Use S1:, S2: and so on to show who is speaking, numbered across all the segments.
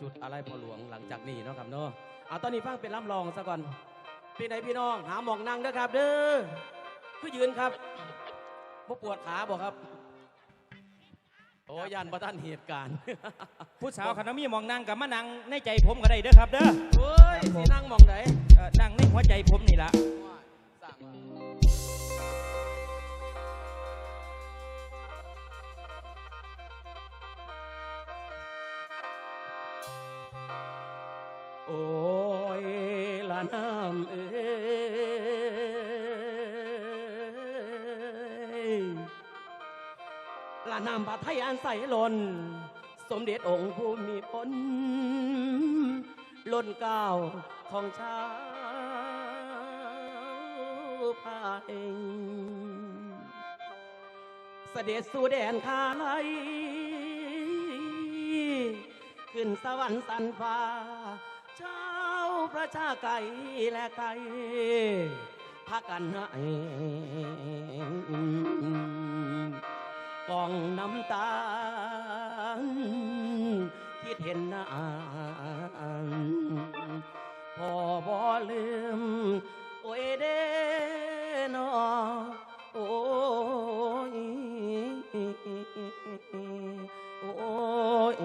S1: จุดอะไรพอหลวงหลังจากนี้เนาะครับเนาะเอาตอนนี้ฟังเป็นลำลองซะก่อนพี่ไหนพี่น้องหาหมองนั่งเด้อครับ เด้อคือยืนครับบ่ปวดขาบ่ครับ โอ้ยันประท่านเหตุการณ์
S2: ผู้สาวคณะมีมองนั่งกับมานั่งในใจผมก็ได้เด้อครับเด้อ
S1: เฮ้ยสินั่งหมองไหน
S2: เอ่อนั่งในหัวใจผมนี่ละ
S1: น้ำพระไทยอันใสล้น สมเด็จองค์ผู้มีพลล้นเก้าวของชาวพายเสด็จสู่แดนคาไลขึ้นสวรรค์สันฟ้าเจ้าประชาไก่และไก่พากันให้ กองน้ำตาลคิดเห็นน้าพอบ่ลืม โอ้ยเด้นอโอ้ยโอ้ย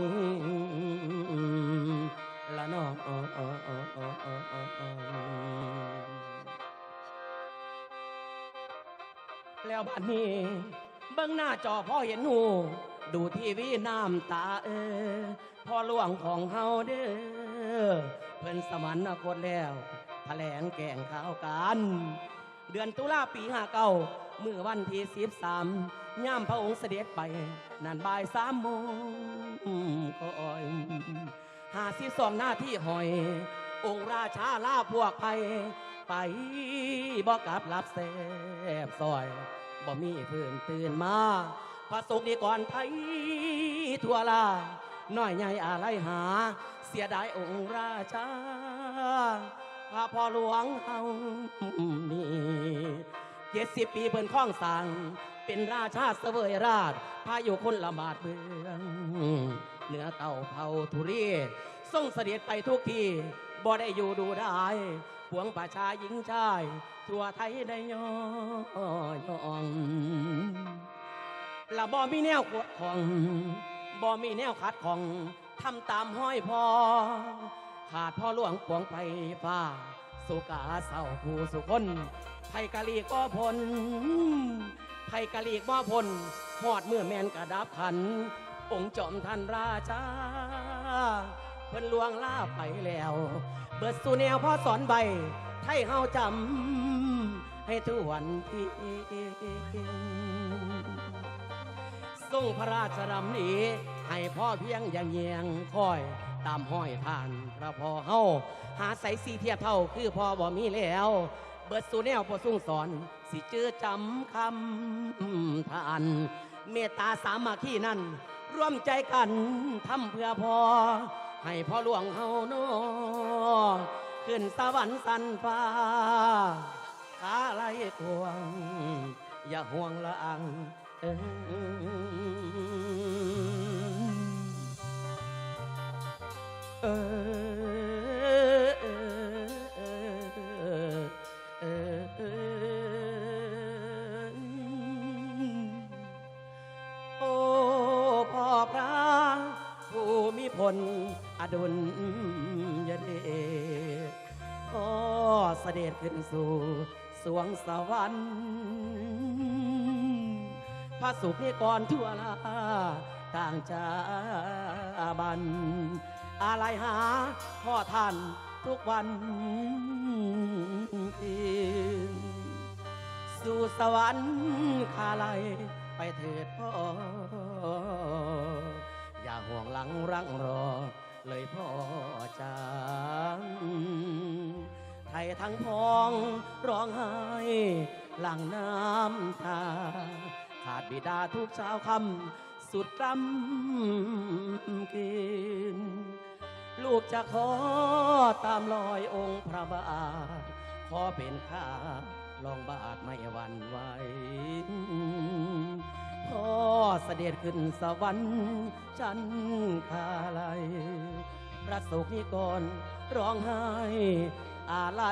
S1: ละนอแล้วบัดนี้ เบิ่งหน้าจอพ่อเห็นหู ดูทีวีน้ำตาเออพ่อหลวงของเฮาเด้อเพิ่นสมันนคตแล้วแถลงแก่งข่าวกันเดือนตุลาปีห้าเก้าเมื่อวันที่สิบสามย่ามพระองค์เสด็จไป นั่นบ่ายสามโมงก็อ่อยหาสิบสองหน้าที่หอย องค์ราชาลาพวกภัยไปบอกกลับรับแสบซอย บ่มีเพื่อนตื่นมาพระสงฆ์ดีก่อนไทยทั่วลาน้อยใหญ่อะไรหา เสียดายองค์ราชาพระพ่อหลวงเฮานี่เจ็ดสิบปีเพิ่นข้องสั่งเป็นราชาเสวยราชพาอยู่คนละบาดเบืองเหนือเต่าเผาทุเรีทรงเสด็จไปทุกที่บ่ได้อยู่ดูได้ พวงประชาหญิงชาย ทั่วไทยได้ย่อยองละบ่มีแนวกดของบ่มีแนวขัดของทำตามห้อยพอ ขาดพ่อหลวงปวงไปฟ้า สุกาเศร้าผู้สุคนไทยกะลีก็พลไทยกะลีก็พลหอดเมื่อแมนกระดับขัน องค์จอมท่านราชาเพิ่นลวงลาไปแล้ว เบิดสู่แนวพ่อสอนใบ ไทยเฮาจำให้ทุกวันที่ทรงพระราชดำนี้ ให้พ่อเพียงอย่างเยียงคอยตามห้อยผ่านพระพ่อเฮาหาใส่สีเทียบเท่าคือพ่อบ่มีแล้ว เบิดสู่แนวพ่อสุ่งสอน สิเจอจำคำทานเมตตาสามัคคีนั้น ร่วมใจกันทำเพื่อพ่อ ให้พ่อหลวงเฮาโนขึ้นสวรรค์สันฟ้าขาไหลควง อย่าห่วงละอังเอิ้นเออ พลอดุลยเดชก็เสด็จขึ้นสู่สวงสวรรค์พระสุขนิกรทั่วลาต่างจาบัน อะไรหาพ่อท่านทุกวันคืนสู่สวรรค์คาไลยไปเถิดพ่อ อย่าห่วงหลังรังรอ เลยพ่อจางไทยทั้งพองร้องไห้หลังน้ำตา ขาดบิดาทุกเช้าคำสุดกำกิน ลูกจะขอตามรอยองค์พระบาท ขอเป็นข้าลองบาทไม่หวั่นไหว พ่อเสด็จขึ้นสวรรค์จันคาไลยระสุกนี้ก่อนร้องไห้อะไร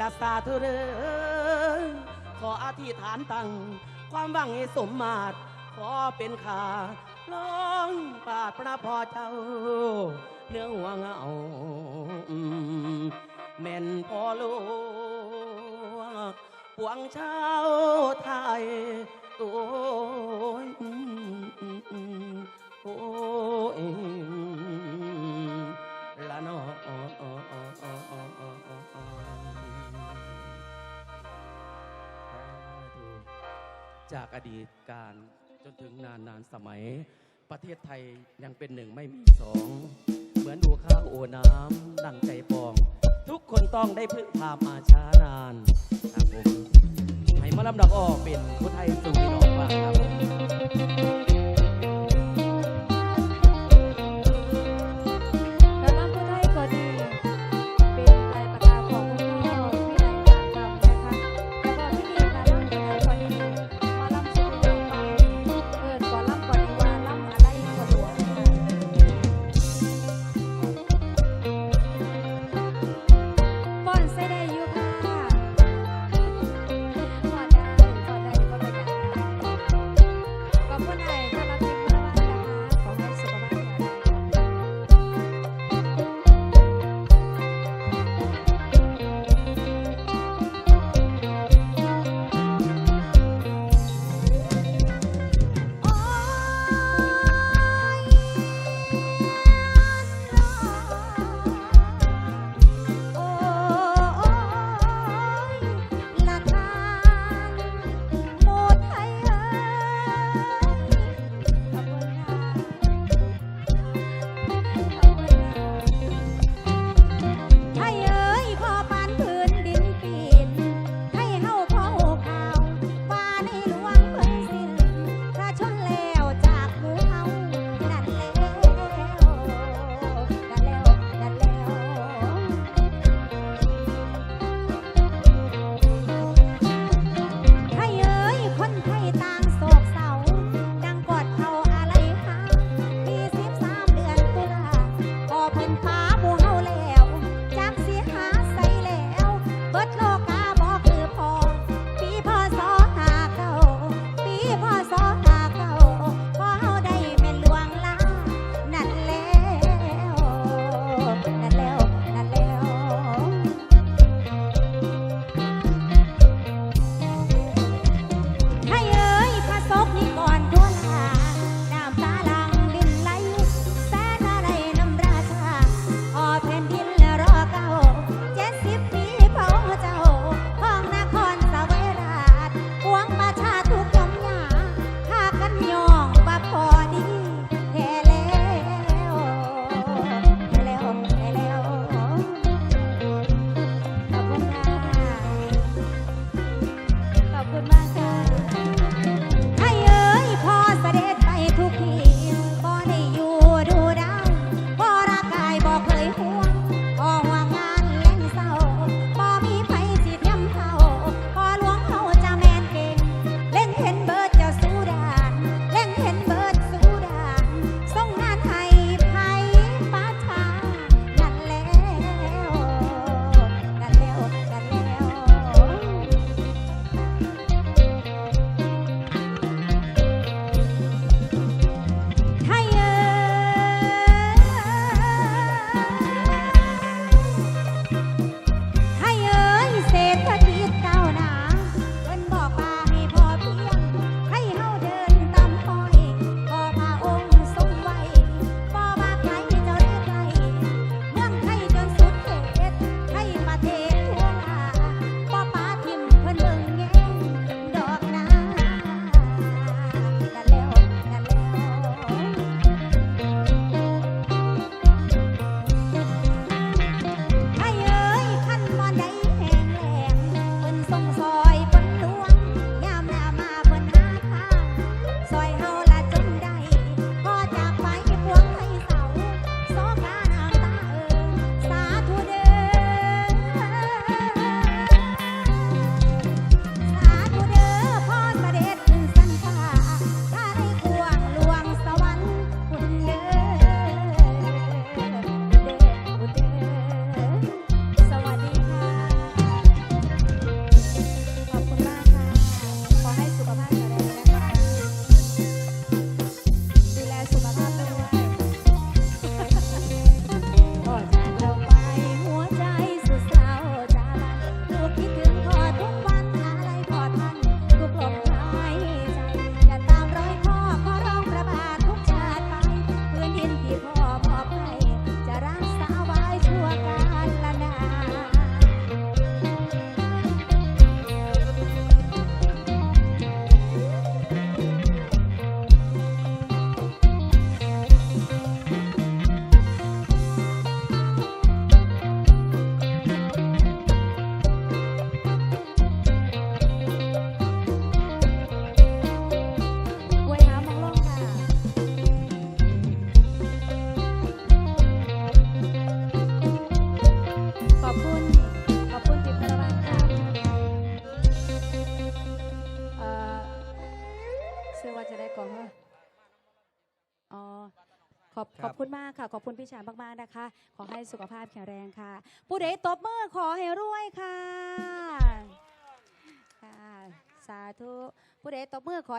S1: ละสาธุเด้อขออธิษฐานตั้งความหวังให้สมมาตรขอเป็นขาร้องปาดพระพอเจ้า เนื้อหัวเงาอืมแม่อลูกปวงชาวไทยโอ้ยโอ้ยละนอจากอดีตการจนถึงนานนานสมัย ประเทศไทยยังเป็นหนึ่งไม่มีสอง เหมือนดูข้าวโอน้ำดังใจปอง ทุกคนต้องได้พึ่งพามาช้านานครับผมให้มาลำดับออกเป็นผู้ไทยสู่พี่น้องบ้างครับผม
S3: ขอบ
S2: ครับ
S3: ขอบคุณมากค่ะ ขอบคุณพี่ชายมากๆนะคะ ขอให้สุขภาพแข็งแรงค่ะ ผู้ใดตบมือขอให้รวยค่ะค่ะ สาธุผู้ใดตบมือขอ